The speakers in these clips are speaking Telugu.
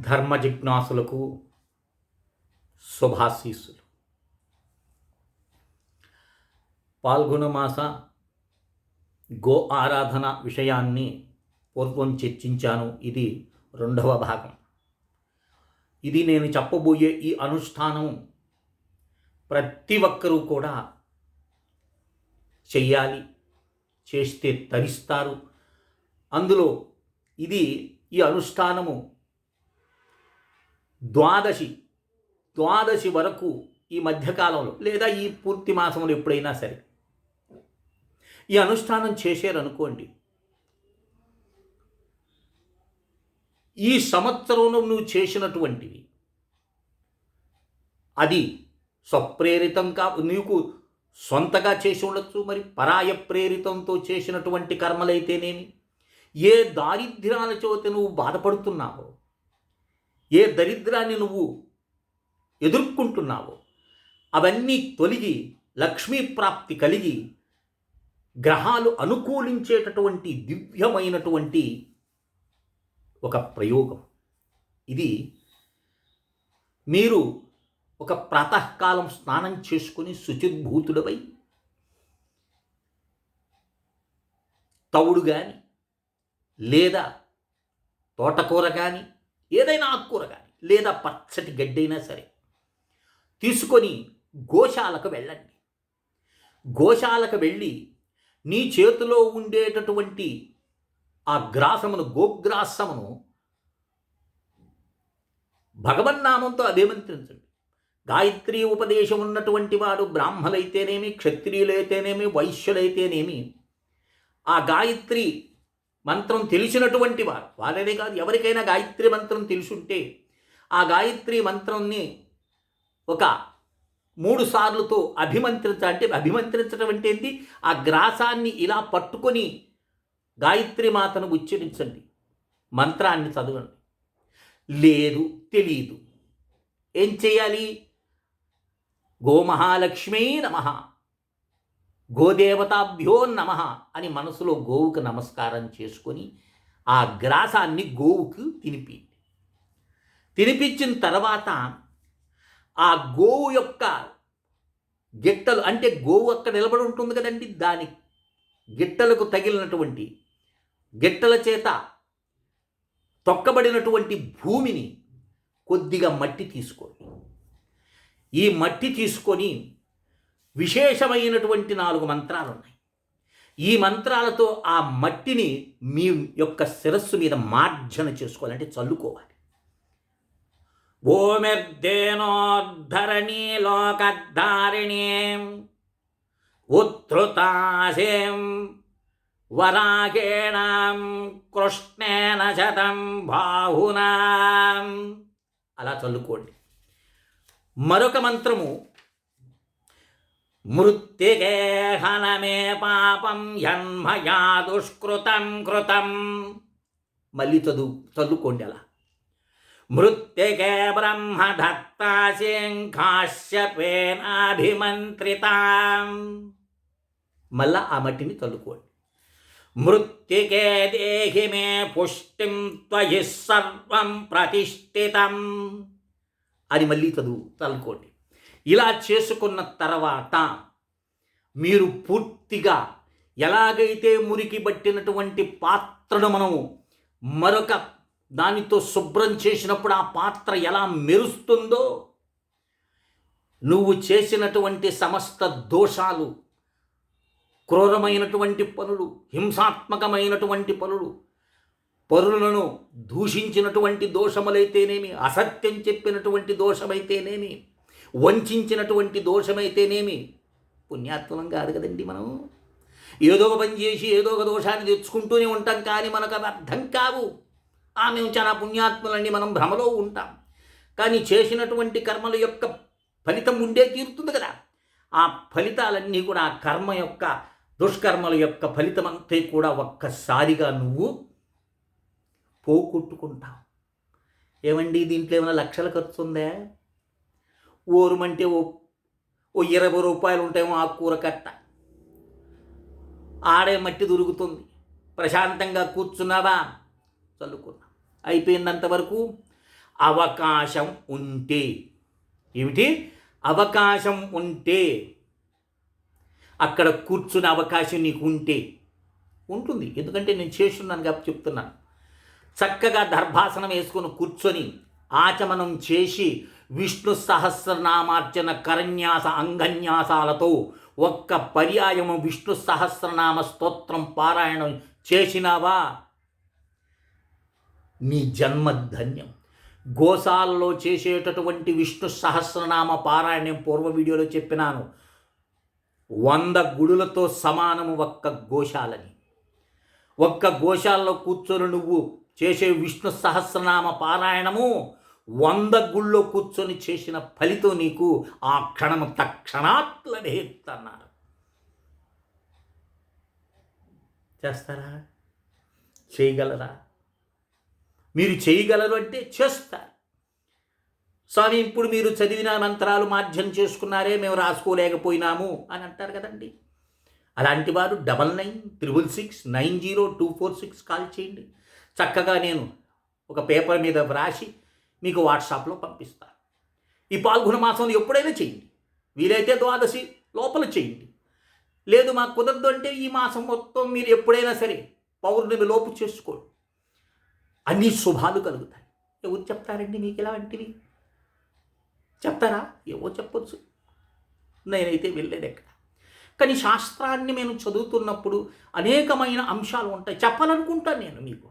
ధర్మ జిజ్ఞాసులకు శుభాశీస్సులు. పాల్గొన మాస గో ఆరాధన విషయాన్ని పూర్వం చర్చించాను. ఇది రెండవ భాగం. ఇది నేను చెప్పబోయే ఈ అనుష్ఠానం ప్రతి ఒక్కరూ కూడా చెయ్యాలి చేస్తే తరిస్తారు. అందులో ఇది ఈ అనుష్ఠానము ద్వాదశి ద్వాదశి వరకు ఈ మధ్యకాలంలో లేదా ఈ పూర్తి మాసంలో ఎప్పుడైనా సరే ఈ అనుష్ఠానం చేశారనుకోండి ఈ సంవత్సరంలో నువ్వు చేసినటువంటివి అది స్వప్రేరితం కా నీకు సొంతగా చేసి ఉండొచ్చు మరి పరాయ ప్రేరితంతో చేసినటువంటి కర్మలైతేనేమి? ఏ దారిద్ర్యాల చోత నువ్వు బాధపడుతున్నావో ఏ దరిద్రాన్ని నువ్వు ఎదుర్కొంటున్నావో అవన్నీ తొలగి లక్ష్మీ ప్రాప్తి కలిగి గ్రహాలు అనుకూలించేటటువంటి దివ్యమైనటువంటి ఒక ప్రయోగం. ఇది మీరు ఒక ప్రాతకాలం స్నానం చేసుకుని శుచిర్భూతుడవై తవుడు కానీ లేదా తోటకూర కానీ ఏదైనా ఆకుకూర కానీ లేదా పచ్చటి గడ్డైనా సరే తీసుకొని గోశాలకు వెళ్ళండి. గోశాలకు వెళ్ళి నీ చేతిలో ఉండేటటువంటి ఆ గ్రాసమును గోగ్రాసమును భగవన్నామంతో అభిమంత్రించండి. గాయత్రి ఉపదేశం ఉన్నటువంటి వాడు బ్రాహ్మలైతేనేమి క్షత్రియులైతేనేమి వైశ్యులైతేనేమి ఆ గాయత్రి మంత్రం తెలిసినటువంటి వారు. వారనే కాదు ఎవరికైనా గాయత్రి మంత్రం తెలుసుంటే ఆ గాయత్రి మంత్రాన్ని ఒక మూడు సార్లుతో అభిమంత్రించ అంటే అభిమంత్రించడం అంటే ఏంటి? ఆ గ్రాసాన్ని ఇలా పట్టుకొని గాయత్రి మాతను ఉచ్చరించండి. మంత్రాన్ని చదవండి. లేదు తెలియదు ఏం చేయాలి? గోమహాలక్ష్మీ నమ. గోదేవతాభ్యో నమ అని మనసులో గోవుకు నమస్కారం చేసుకొని ఆ గ్రాసాన్ని గోవుకు తినిపి తినిపించిన తర్వాత ఆ గోవు యొక్క గిట్టలు అంటే గోవు అక్కడ నిలబడి ఉంటుంది కదండి దాని గిట్టలకు తగిలినటువంటి గిట్టల చేత తొక్కబడినటువంటి భూమిని కొద్దిగా మట్టి తీసుకోండి ఈ మట్టి తీసుకొని విశేషమైనటువంటి నాలుగు మంత్రాలు ఉన్నాయి ఈ మంత్రాలతో ఆ మట్టిని మీ యొక్క శిరస్సు మీద మార్జన చేసుకోవాలంటే చల్లుకోవాలి. ఓమిర్దేనోద్ధరణీ లోకద్ధారిణీం ఉద్ధృతాసేం వరాగేణం కృష్ణేన శతం బాహునాం. అలా చల్లుకోండి. మరొక మంత్రము మృత్తికే హనమే పాపం యన్మయా దుష్కృతం కృతం. మళ్ళీ చదువు చదువుకోండి అలా. మృత్తికే బ్రహ్మదత్తాశంఖాశ్యపేనాభిమంత్రితాం మళ్ళా ఆ మట్టిని చల్లుకోండి మృత్తికే దేహి మే పుష్టిం త్వయి సర్వం ప్రతిష్ఠితం. అని మళ్ళీ చదువు చల్లుకోండి ఇలా చేసుకున్న తర్వాత మీరు పూర్తిగా ఎలాగైతే మురికి పట్టినటువంటి పాత్రను మనము మరొక దానితో శుభ్రం చేసినప్పుడు ఆ పాత్ర ఎలా మెరుస్తుందో నువ్వు చేసినటువంటి సమస్త దోషాలు క్రూరమైనటువంటి పనులు హింసాత్మకమైనటువంటి పనులు పరులను దూషించినటువంటి దోషములైతేనేమి అసత్యం చెప్పినటువంటి దోషమైతేనేమి వంచినటువంటి దోషమైతేనేమి? పుణ్యాత్మలం కాదు కదండి మనం. ఏదో ఒక పని చేసి ఏదో ఒక దోషాన్ని తెచ్చుకుంటూనే ఉంటాం కానీ మనకు అవి అర్థం కావు. ఆ మేము చాలా పుణ్యాత్ములండి మనం భ్రమలో ఉంటాం. కానీ చేసినటువంటి కర్మల యొక్క ఫలితం ఉండే తీరుతుంది కదా. ఆ ఫలితాలన్నీ కూడా ఆ కర్మ యొక్క దుష్కర్మల యొక్క ఫలితం అంతే కూడా ఒక్కసారిగా నువ్వు పోగొట్టుకుంటావు. ఏమండి దీంట్లో ఏమైనా లక్షల ఖర్చు ఉందా ఓరుమంటే ఓ ఓ ఇరవై రూపాయలు ఉంటాయేమో ఆ కూర కట్ట. ఆడే మట్టి దొరుకుతుంది. ప్రశాంతంగా కూర్చున్నావా? చల్లుకున్నా. అయిపోయిందంతవరకు అవకాశం ఉంటే. ఏమిటి? అవకాశం ఉంటే. అక్కడ కూర్చునే అవకాశం నీకు ఉంటే. ఉంటుంది. ఎందుకంటే నేను చేస్తున్నాను కాబట్టి చెప్తున్నాను. చక్కగా దర్భాసనం వేసుకొని కూర్చొని ఆచమనం చేసి విష్ణు సహస్రనామార్చన కరన్యాస అంగన్యాసాలతో ఒక్క పర్యాయము విష్ణు సహస్రనామ స్తోత్రం పారాయణం చేసినావా? నీ జన్మ ధన్యం. గోశాలలో చేసేటటువంటి విష్ణు సహస్రనామ పారాయణం పూర్వ వీడియోలో చెప్పినాను. వంద గుడులతో సమానము ఒక్క గోశాలని. ఒక్క గోశాలలో కూర్చొని నువ్వు చేసే విష్ణు సహస్రనామ పారాయణము వంద గుళ్ళో కూర్చొని చేసిన ఫలితం నీకు ఆ క్షణం తక్షణాత్లనే అన్నారు చేస్తారా? చేయగలరా? మీరు చేయగలరు అంటే చేస్తారు. స్వామి ఇప్పుడు మీరు చదివిన మంత్రాలు మాధ్యం చేసుకున్నారే మేము రాసుకోలేకపోయినాము అని అంటారు కదండి. అలాంటి వారు double nine triple six nine zero two four six call చేయండి. చక్కగా నేను ఒక పేపర్ మీద వ్రాసి మీకు వాట్సాప్లో పంపిస్తాను ఈ పాల్గొన మాసంలో ఎప్పుడైనా చేయండి. వీలైతే ద్వాదశి లోపల చేయండి. లేదు మాకు కుదరదు అంటే ఈ మాసం మొత్తం మీరు ఎప్పుడైనా సరే పౌర్ణమి లోపు చేసుకోండి. అన్ని శుభాలు కలుగుతాయి. ఎవరు చెప్తారండి మీకు ఇలాంటివి? చెప్తారా? ఏవో చెప్పొచ్చు. నేనైతే వెళ్ళలేదు ఎక్కడ. కానీ శాస్త్రాన్ని నేను చదువుతున్నప్పుడు అనేకమైన అంశాలు ఉంటాయి. చెప్పాలనుకుంటాను నేను మీకు.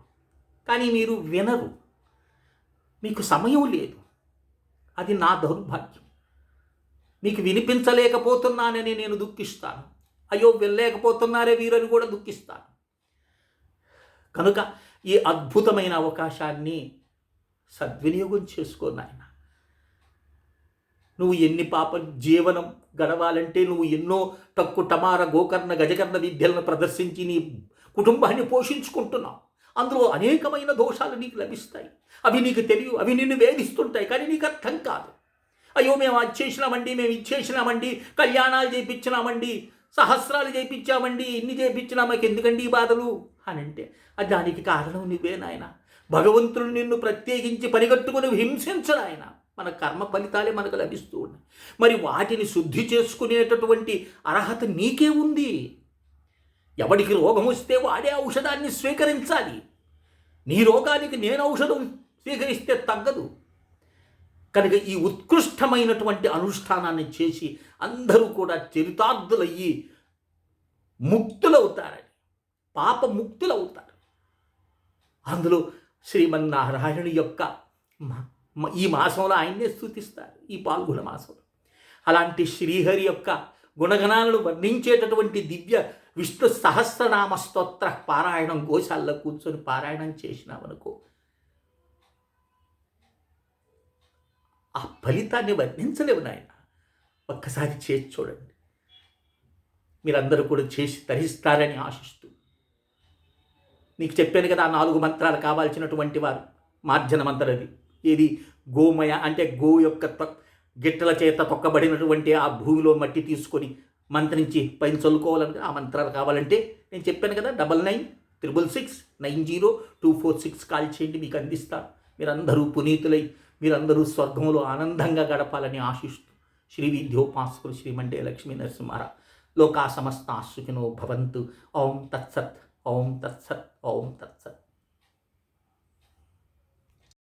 కానీ మీరు వినరు. మీకు సమయం లేదు. అది నా దౌర్భాగ్యం. మీకు వినిపించలేకపోతున్నానని నేను దుఃఖిస్తాను. అయ్యో వెళ్ళలేకపోతున్నారే వీరని కూడా దుఃఖిస్తాను. కనుక ఈ అద్భుతమైన అవకాశాన్ని సద్వినియోగం చేసుకో నాయన. నువ్వు ఎన్ని పాప జీవనం గడవాలంటే నువ్వు ఎన్నో తక్కు టమార గోకర్ణ గజకర్ణ విద్యలను ప్రదర్శించి నీ కుటుంబాన్ని పోషించుకుంటున్నావు. అందులో అనేకమైన దోషాలు నీకు లభిస్తాయి. అవి నీకు తెలియవు అవి నిన్ను వేధిస్తుంటాయి కానీ నీకు అర్థం కాదు. అయ్యో మేము అది చేసినామండి మేము ఇది చేసినామండి కళ్యాణాలు చేయించినామండి సహస్రాలు చేయించామండి ఇన్ని చేయించినా మాకు ఎందుకండి ఈ బాధలు? అని అంటే అది దానికి కారణం నువ్వే నాయన. భగవంతుడు నిన్ను ప్రత్యేకించి పరిగట్టుకుని హింసించడు ఆయన. మన కర్మ ఫలితాలే మనకు లభిస్తూ ఉన్నాయి. మరి వాటిని శుద్ధి చేసుకునేటటువంటి అర్హత నీకే ఉంది. ఎవడికి రోగం వస్తే వాడే ఔషధాన్ని స్వీకరించాలి. నీ రోగానికి నేను ఔషధం స్వీకరిస్తే తగ్గదు. కనుక ఈ ఉత్కృష్టమైనటువంటి అనుష్ఠానాన్ని చేసి అందరూ కూడా చరితార్థులయ్యి ముక్తులవుతారని పాప ముక్తులవుతారు. అందులో శ్రీమన్నారాయణుని యొక్క ఈ మాసంలో ఆయన్నే స్థుతిస్తారు ఈ పాల్గొన మాసంలో అలాంటి శ్రీహరి యొక్క గుణగణాలను వర్ణించేటటువంటి దివ్య విష్ణు సహస్రనామ స్తోత్ర పారాయణం గోశాల్లో కూర్చొని పారాయణం చేసినామనుకో ఆ ఫలితాన్ని వర్ణించలేవు నాయన. ఒక్కసారి చేసి చూడండి. మీరందరూ కూడా చేసి తరిస్తారని ఆశిస్తూ. నీకు చెప్పాను కదా నాలుగు మంత్రాలు కావాల్సినటువంటి వారు మార్జన మంత్రది ఏది? గోమయ అంటే గో యొక్క గిట్టల చేత తొక్కబడినటువంటి ఆ భూమిలో మట్టి తీసుకొని మంత్రించి పైన చల్లుకోవాలని ఆ మంత్రాలు కావాలంటే నేను చెప్పాను కదా double nine triple six nine zero two four six call చేయండి మీకు అందిస్తాను మీరందరూ పునీతులై మీరందరూ స్వర్గంలో ఆనందంగా గడపాలని ఆశిస్తూ శ్రీ విద్యోపాసకులు శ్రీమంటే లక్ష్మీ నరసింహారా. లోకా సమస్త ఆశుకినో భవంతు. ఓం తత్సత్ ఓం తత్సత్ ఓం తత్సత్.